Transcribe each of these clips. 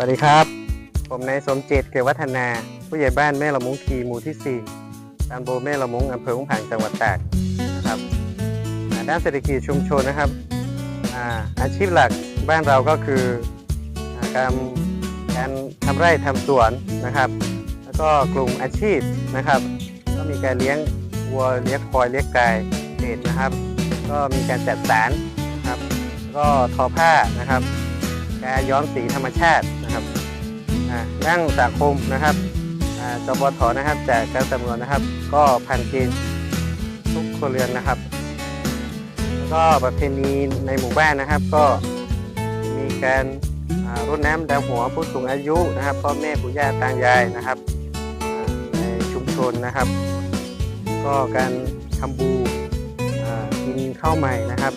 วัสดีครับ ผมนายสมเจตเกวัฒนา ผู้ใหญ่บ้านแม่ละมุงทีหมู่ที่ 4ตำบลแม่ละมุงอำเภออุ้งผางจังหวัดตากนะครับด้านเศรษฐกิจชุมชนนะครับอาอาชีพหลักบ้านเราก็คือการการทำไร่ทำสวนนะครับ แล้วก็กลุ่มอาชีพนะครับ ก็มีการเลี้ยงวัวเลี้ยงควายเลี้ยงไก่เศษนะครับ ก็มีการจัดสารนะครับก็ทอผ้านะครับการย้อมสีธรรมชาติ นั่งสังคมนะครับจบทนะครับจากการสำรวจนะครับ ก็พันเกณฑ์ทุกครัวเรือนนะครับ ก็ประเพณีในหมู่บ้านนะครับ ก็มีการรดน้ำดำหัวผู้สูงอายุนะครับพ่อแม่ปู่ย่าตายายนะครับในชุมชนนะครับ ก็การทำบูอ่ากินข้าวใหม่นะครับ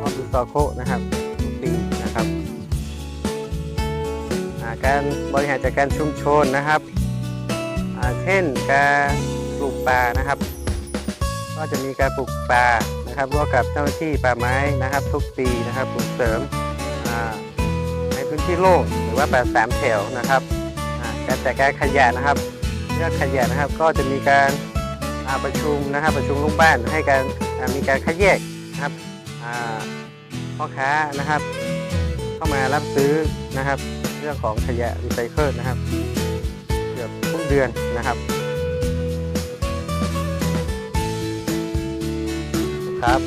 ออบุซอโคนะครับ การบริหารจัดการชุมชนนะครับเช่นการปลูกป่านะครับ ก็จะมีการปลูกป่านะครับร่วมกับเจ้าหน้าที่ป่าไม้นะครับ ทุกปีนะครับปลูกเสริมในพื้นที่โล่งหรือว่าป่าสามแถวนะครับการจัดการขยะนะครับเรื่องขยะนะครับก็จะมีการประชุมนะครับประชุมลูกบ้านให้การมีการคัดแยกนะครับพ่อค้านะครับ เข้ามารับซื้อนะครับ เรื่องของขยะรีไซเคิลนะครับเกือบทุกเดือนนะครับครับ